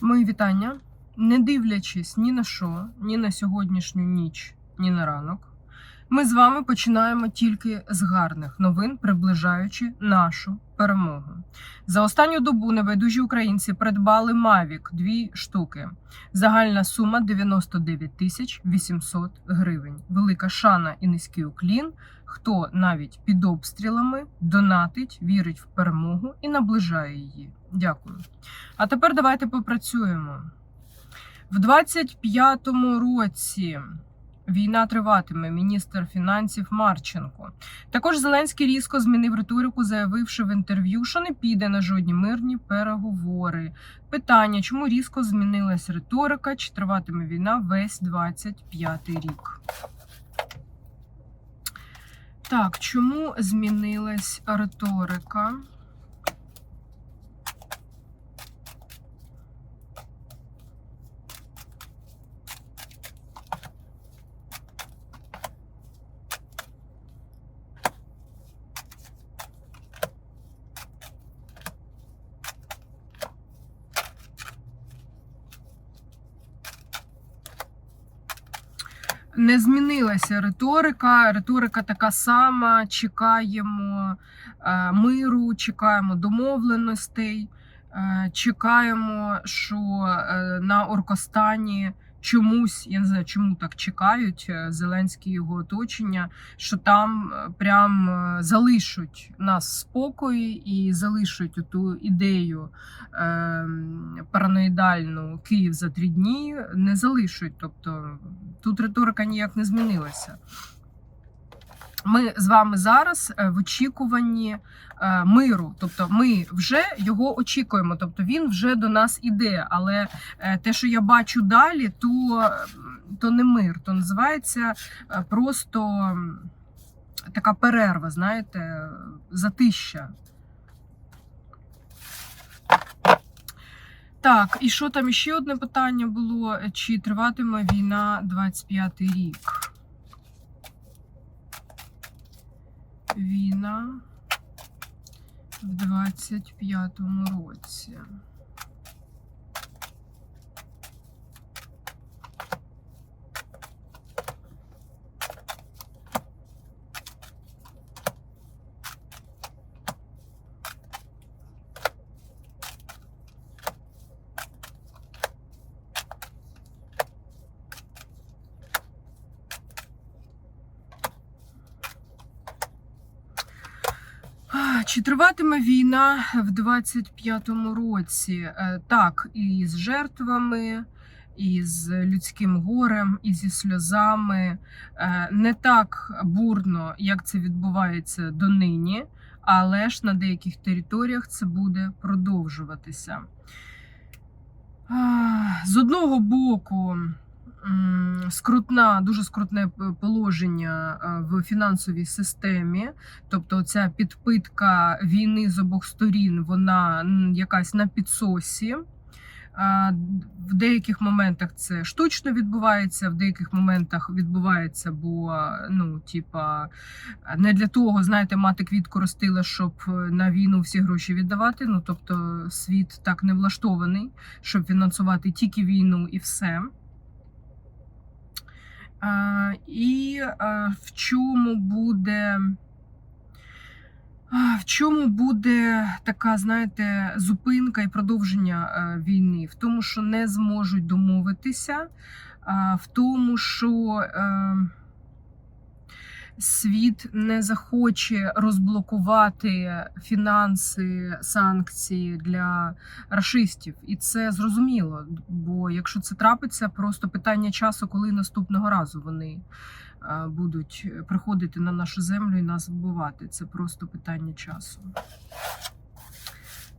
Мої вітання. Не дивлячись ні на що, ні на сьогоднішню ніч, ні на ранок, ми з вами починаємо тільки з гарних новин, приближаючи нашу перемогу. За останню добу небайдужі українці придбали Mavic дві штуки. Загальна сума 99 тисяч 800 гривень. Велика шана і низький уклін. Хто навіть під обстрілами донатить, вірить в перемогу і наближає її. Дякую. А тепер давайте попрацюємо. В 25-му році війна триватиме. Міністр фінансів Марченко. Також Зеленський різко змінив риторику, заявивши в інтерв'ю, що не піде на жодні мирні переговори. Питання: чому різко змінилась риторика? Чи триватиме війна весь 25-й рік? Так, чому змінилась риторика? Не змінилася риторика. Риторика така сама. Чекаємо е, миру, чекаємо домовленостей, е, чекаємо, що е, на Оркостані чомусь, я не знаю, чому так чекають е, Зеленський його оточення, що там е, прям е, залишать нас спокої і залишать ту ідею е, параноїдальну Київ за три дні, не залишать. Тобто тут риторика ніяк не змінилася. Ми з вами зараз е, в очікуванні е, миру, тобто ми вже його очікуємо, тобто він вже до нас іде. Але е, те, що я бачу далі, то, то не мир, то називається просто така перерва, знаєте, затища. Так, і що там ще одне питання було? Чи триватиме війна 25 рік? Війна в 25-му році. А, Чи триватиме війна в 25-му році? Е, Так, і з жертвами, і з людським горем, і зі сльозами. Е, Не так бурно, як це відбувається донині, але ж на деяких територіях це буде продовжуватися. З одного боку, скрутна, дуже скрутне положення е, в фінансовій системі. Тобто, ця підпитка війни з обох сторін, вона якась на підсосі. В деяких моментах це штучно відбувається, в деяких моментах відбувається, бо ну, типа, не для того, знаєте, мати квітку ростила, щоб на війну всі гроші віддавати. Ну тобто світ так не влаштований, щоб фінансувати тільки війну і все. І в чому буде. В чому буде така, знаєте, зупинка і продовження е, війни? В тому, що не зможуть домовитися, в тому, що е, світ не захоче розблокувати фінанси, санкції для рашистів. І це зрозуміло. Бо якщо це трапиться, просто питання часу, коли наступного разу вони е, будуть приходити на нашу землю і нас вбивати. Це просто питання часу.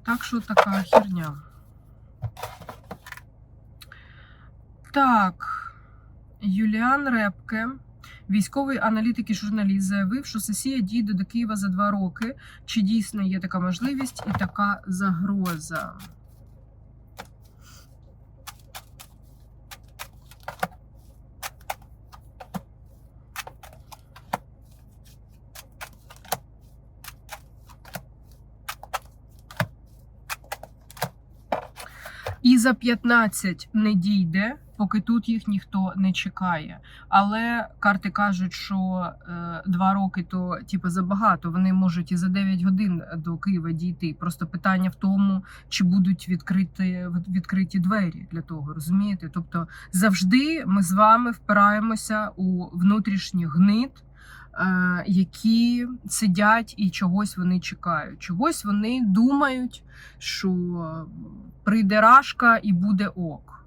Так що така херня. Так, Юліан Репке, військовий аналітик і журналіст, заявив, що сесія дійде до Києва за два роки. Чи дійсно є така можливість і така загроза? За 15 не дійде, поки тут їх ніхто не чекає. Але карти кажуть, що е, два роки то типу, забагато. Вони можуть і за 9 годин до Києва дійти. Просто питання в тому, чи будуть відкриті, відкриті двері для того, розумієте? Тобто завжди ми з вами впираємося у внутрішній гнит. Е, Які сидять і чогось вони чекають. Чогось вони думають, що прийде рашка і буде ок.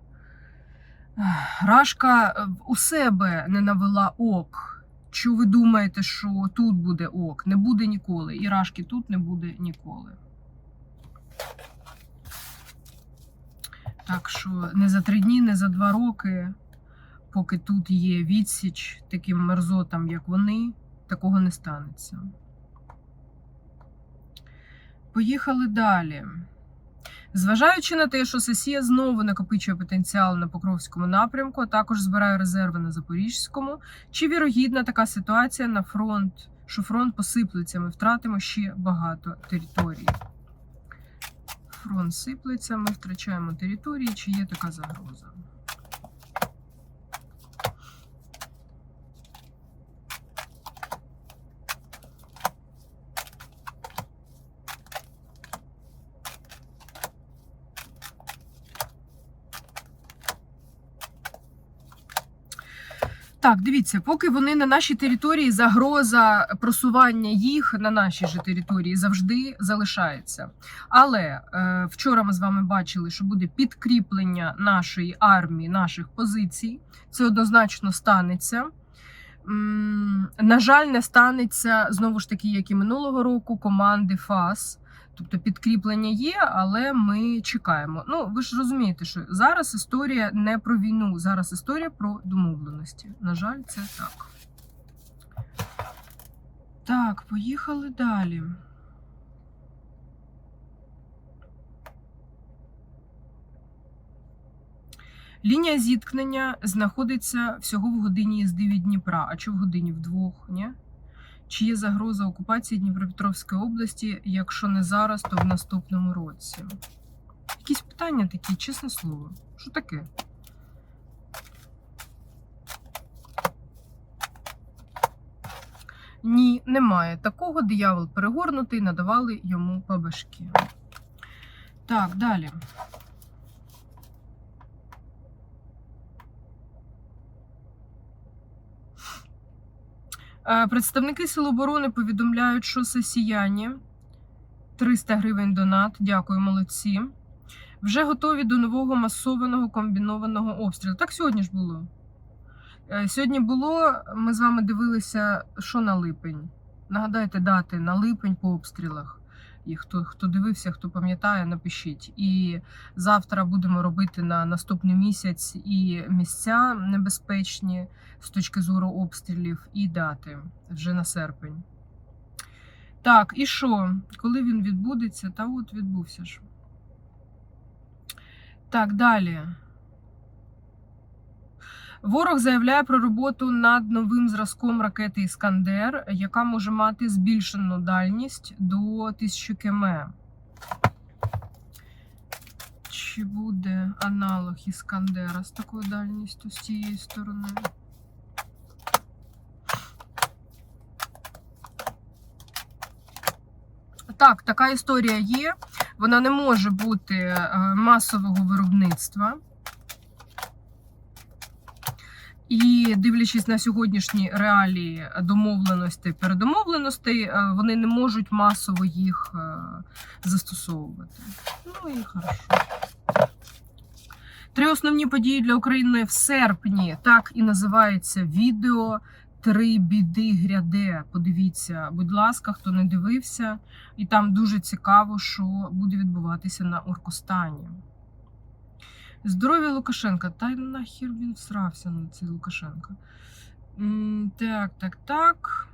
Рашка е, у себе не навела ок. Що ви думаєте, що тут буде ок? Не буде ніколи. І рашки тут не буде ніколи. Так що не за три дні, не за два роки, поки тут є відсіч таким мерзотам, як вони, такого не станеться. Поїхали далі. Зважаючи на те, що Сесія знову накопичує потенціал на Покровському напрямку, а також збирає резерви на Запорізькому, чи вірогідна така ситуація на фронт, що фронт посиплеться, ми втратимо ще багато територій. Фронт сиплеться, ми втрачаємо території, чи є така загроза? Так, дивіться, поки вони на нашій території, загроза просування їх на нашій же території завжди залишається. Але е, вчора ми з вами бачили, що буде підкріплення нашої армії, наших позицій. Це однозначно станеться. На жаль, не станеться знову ж таки, як і минулого року, команди ФАС. Тобто підкріплення є, але ми чекаємо. Ну, ви ж розумієте, що зараз історія не про війну, зараз історія про домовленості. На жаль, це так. Так, поїхали далі. Лінія зіткнення знаходиться всього в годині їзди від Дніпра. А чи в годині вдвох? Ні? Чи є загроза окупації Дніпропетровської області? Якщо не зараз, то в наступному році? Якісь питання такі, чесне слово. Що таке? Ні, немає. Такого диявол перегорнутий, надавали йому бабашки. Так, далі. Представники Сил оборони повідомляють, що сесіяні 300 гривень донат. Дякую, молодці. Вже готові до нового масованого комбінованого обстрілу. Так сьогодні ж було. Е, Сьогодні було. Ми з вами дивилися, що на липень. Нагадайте дати на липень по обстрілах. І хто, хто дивився, хто пам'ятає, напишіть. І завтра будемо робити на наступний місяць і місця небезпечні з точки зору обстрілів, і дати вже на серпень. Так, і що? Коли він відбудеться? Та от відбувся ж. Так, далі. Ворог заявляє про роботу над новим зразком ракети Іскандер, яка може мати збільшену дальність до 1000 км. Чи буде аналог Іскандера з такою дальністю з цієї сторони? Так, така історія є. Вона не може бути е, масового виробництва. І дивлячись на сьогоднішні реалії домовленостей, передомовленостей, е, вони не можуть масово їх е, застосовувати. Ну і хорошо. Три основні події для України в серпні. Так і називається відео. Три біди гряде. Подивіться, будь ласка, хто не дивився, і там дуже цікаво, що буде відбуватися на Оркостані. Здоров'я Лукашенка. Та й нахер він всрався на цей Лукашенка. Так, так, так.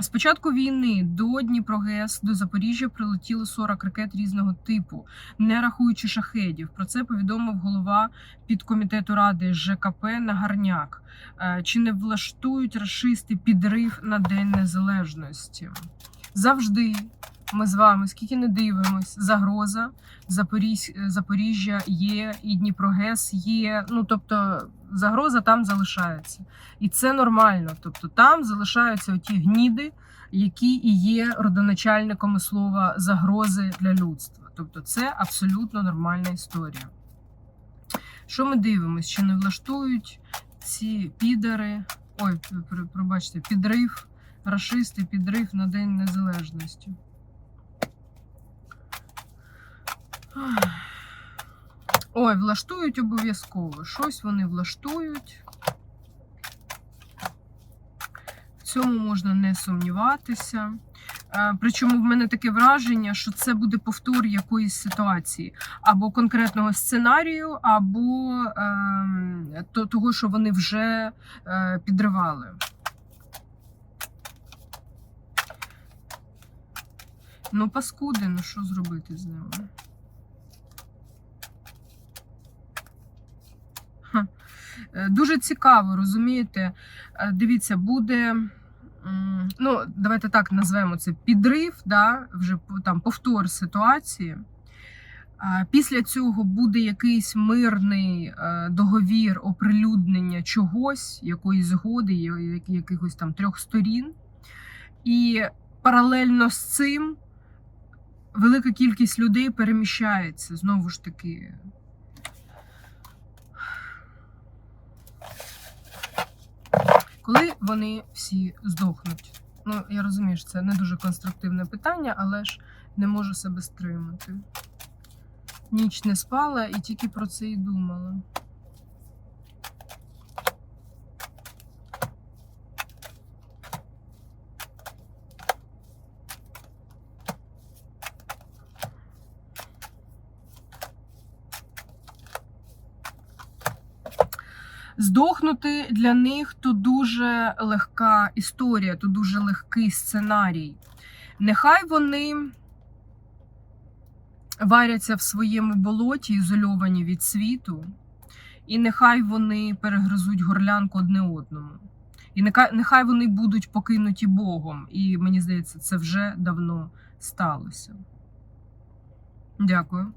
З початку війни до Дніпрогес, до Запоріжжя прилетіло 40 ракет різного типу, не рахуючи шахедів. Про це повідомив голова підкомітету ради ЖКП Нагарняк. Е, Чи не влаштують рашисти підрив на День Незалежності? Завжди ми з вами, скільки не дивимось, загроза Запорізь, Запоріжжя є, і Дніпрогес є. Ну тобто загроза там залишається. І це нормально. Тобто там залишаються ті гніди, які і є родоначальниками слова загрози для людства. Тобто, це абсолютно нормальна історія. Що ми дивимося? Чи не влаштують ці підари? Ой, пробачте, підрив, рашисти, підрив на День Незалежності. Ой, влаштують обов'язково. Щось вони влаштують. В цьому можна не сумніватися. Е, Причому в мене таке враження, що це буде повтор якоїсь ситуації, або конкретного сценарію, або то, того, що вони вже е, підривали. Ну, паскуди, ну що зробити з ними? Ха. Е, Дуже цікаво, розумієте? Е, Дивіться, буде. Ну, давайте так назвемо це підрив, да, вже там повтор ситуації. Після цього буде якийсь мирний е, договір оприлюднення чогось, якоїсь згоди, якихось там трьох сторін. І паралельно з цим велика кількість людей переміщається знову ж таки. Коли вони всі здохнуть? Ну, я розумію, що це не дуже конструктивне питання, але ж не можу себе стримати. Ніч не спала і тільки про це і думала. Здохнути для них то дуже легка історія, то дуже легкий сценарій. Нехай вони варяться в своєму болоті, ізольовані від світу, і нехай вони перегризуть горлянку одне одному. І нехай, вони будуть покинуті Богом. І мені здається, це вже давно сталося. Дякую.